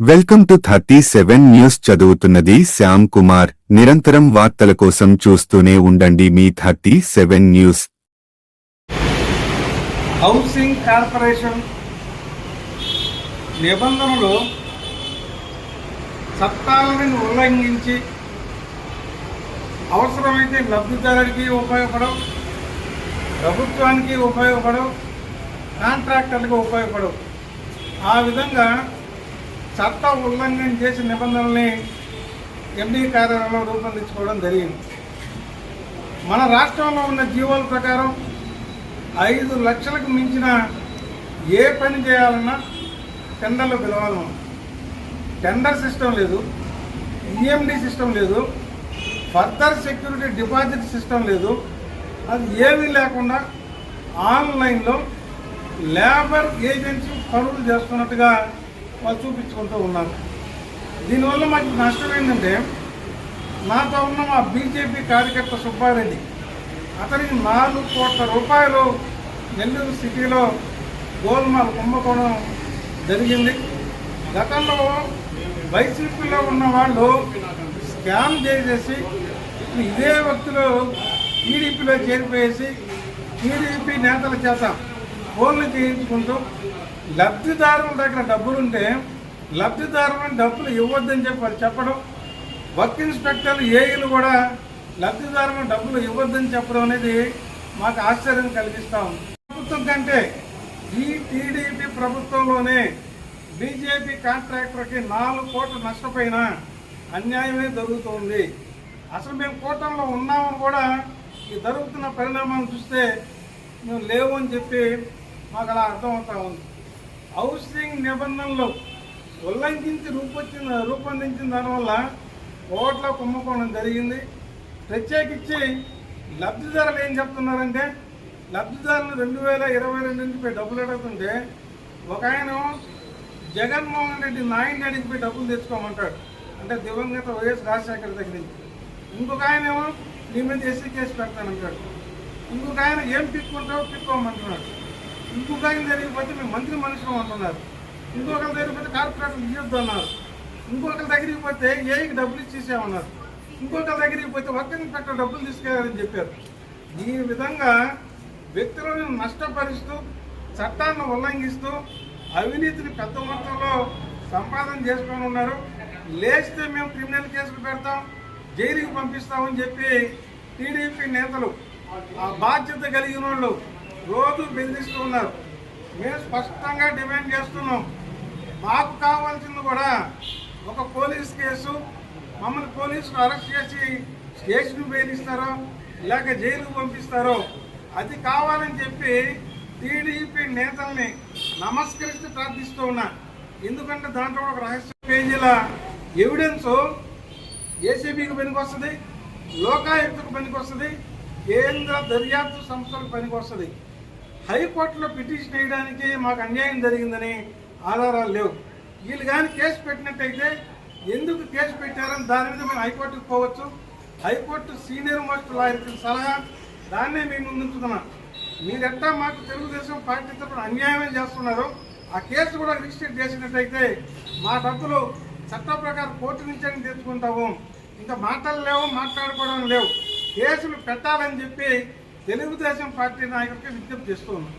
Welcome to thirty seven news చదువుతున్నది శ్యామ్ కుమార్. నిరంతరం వార్తల కోసం చూస్తూనే ఉండండి మీ thirty seven news. Housing corporation నిబంధనలు చట్టాలను ఉల్లంఘించి అవసరమైతే లబ్ధిదారుడికి ఉపయోగపడవు ప్రభుత్వానికి ఉపయోగపడవు కాంట్రాక్టర్లకు ఉపయోగపడవు. ఆ విధంగా చట్ట ఉల్లంఘన చేసే నిబంధనల్ని ఎండీ కార్యాలయంలో రూపొందించుకోవడం జరిగింది. మన రాష్ట్రంలో ఉన్న జీవోల ప్రకారం ఐదు లక్షలకు మించిన ఏ పని చేయాలన్నా టెండర్లు పిలవాలి టెండర్ సిస్టమ్ లేదు ఈఎండి సిస్టమ్ లేదు ఫర్దర్ సెక్యూరిటీ డిపాజిట్ సిస్టమ్ లేదు అది ఏమీ లేకుండా ఆన్లైన్లో లేబర్ ఏజెన్సీ పనులు చేస్తున్నట్టుగా వాళ్ళు చూపించుకుంటూ ఉన్నారు. దీనివల్ల మాకు నష్టం ఏంటంటే నాతో ఉన్న మా బీజేపీ కార్యకర్త సుబ్బారెడ్డి అతనికి నాలుగు కోట్ల రూపాయలు నెల్లూరు సిటీలో గోల్మాల్ కుంభకోణం జరిగింది. గతంలో వైసీపీలో ఉన్న వాళ్ళు స్కామ్ చేసేసి ఇదే వ్యక్తులు టీడీపీలో చేరిపోయేసి టీడీపీ నేతల చేత ఫోన్లు చేయించుకుంటూ లబ్ధిదారుల దగ్గర డబ్బులుంటే లబ్ధిదారులను డబ్బులు ఇవ్వద్దని చెప్పి చెప్పడం వర్క్ ఇన్స్పెక్టర్లు ఏఈలు కూడా లబ్ధిదారులను డబ్బులు ఇవ్వద్దని చెప్పడం అనేది మాకు ఆశ్చర్యం కలిగిస్తాం ఉంది. ప్రభుత్వం కంటే ఈ టీడీపీ ప్రభుత్వంలోనే బీజేపీ కాంట్రాక్టర్కి నాలుగు కోట్ల నష్టపోయిన అన్యాయమే జరుగుతుంది. అసలు మేము కూటమిలో ఉన్నామని కూడా ఈ జరుగుతున్న పరిణామాలు చూస్తే మేము లేవు అని చెప్పి మాకు అలా అర్థమవుతా ఉంది. హౌసింగ్ నిబంధనలు ఉల్లంఘించి రూపొచ్చిన రూపొందించిన దానివల్ల ఓట్ల కుంభకోణం జరిగింది. ప్రత్యేకించి లబ్ధిదారులు ఏం చెప్తున్నారంటే లబ్ధిదారులు రెండు వేల ఇరవై రెండు నుంచి పోయి డబ్బులు అడుగుతుంటే ఒక ఆయన జగన్మోహన్ రెడ్డి నాయుడిని అడిగిపోయి డబ్బులు తెచ్చుకోమంటాడు. అంటే దివంగత వైఎస్ రాజశేఖర దగ్గర నుంచి. ఇంకొక ఆయన ఏమో నీ మీద ఎస్సీ కేసు పెడతానంటాడు. ఇంకొక ఆయన ఏం పిక్కుంటావు పిక్కోమంటున్నాడు. ఇంకొక ఆయన జరిగిపోతే మేము మంత్రి మనుషులు అంటున్నారు. ఇంకొకరు జరిగిపోతే కార్పొరేషన్ ఇవ్వద్దు అన్నారు. ఇంకొకరి దగ్గరికి పోతే ఏఐకి డబ్బులు ఇచ్చేసామన్నారు ఇంకొకరి దగ్గరికి పోతే వర్కింగ్ పెట్ట డబ్బులు తీసుకెళ్ళారని చెప్పారు. ఈ విధంగా వ్యక్తులను నష్టపరుస్తూ చట్టాన్ని ఉల్లంఘిస్తూ అవినీతిని పెద్ద మొత్తంలో సంపాదన చేసుకొని ఉన్నారు. లేస్తే మేము క్రిమినల్ కేసులు పెడతాం జైలుకి పంపిస్తామని చెప్పి టీడీపీ నేతలు ఆ బాధ్యత కలిగిన వాళ్ళు రోజు బెదిరిస్తూ ఉన్నారు మేము స్పష్టంగా డిమాండ్ చేస్తున్నాం. మాకు కావాల్సింది కూడా ఒక పోలీస్ కేసు మమ్మల్ని పోలీసులు అరెస్ట్ చేసి స్టేషన్ బేధిస్తారో లేక జైలుకు పంపిస్తారో అది కావాలని చెప్పి టీడీపీ నేతల్ని నమస్కరిస్తూ ప్రార్థిస్తూ ఉన్నా. ఎందుకంటే దాంట్లో ఒక రహస్య పేజీల ఎవిడెన్స్ ఏసీబీకి పనికి లోకాయుక్తకు పనికి వస్తుంది కేంద్ర దర్యాప్తు సంస్థలకు పనికొస్తుంది. హైకోర్టులో పిటిషన్ వేయడానికి మాకు అన్యాయం జరిగిందని ఆధారాలు లేవు. వీళ్ళు కానీ కేసు పెట్టినట్టయితే ఎందుకు కేసు పెట్టారని దాని మీద మేము హైకోర్టుకు పోవచ్చు. హైకోర్టు సీనియర్ మోస్ట్ లాయర్కి సలహా దాన్నే మేము ముందుంచుతున్నాం మీరెట్టా మాకు తెలుగుదేశం పార్టీ తరఫున అన్యాయమే చేస్తున్నారు ఆ కేసు కూడా రిజిస్టర్ చేసినట్టయితే మా డబ్బులు చట్ట ప్రకారం కోర్టు నుంచి తెచ్చుకుంటాము. ఇంకా మాటలు లేవు మాట్లాడుకోవడం లేవు. కేసులు పెట్టాలని చెప్పి తెలుగుదేశం పార్టీ నాయకులకి విజ్ఞప్తి చేస్తూ ఉన్నాం.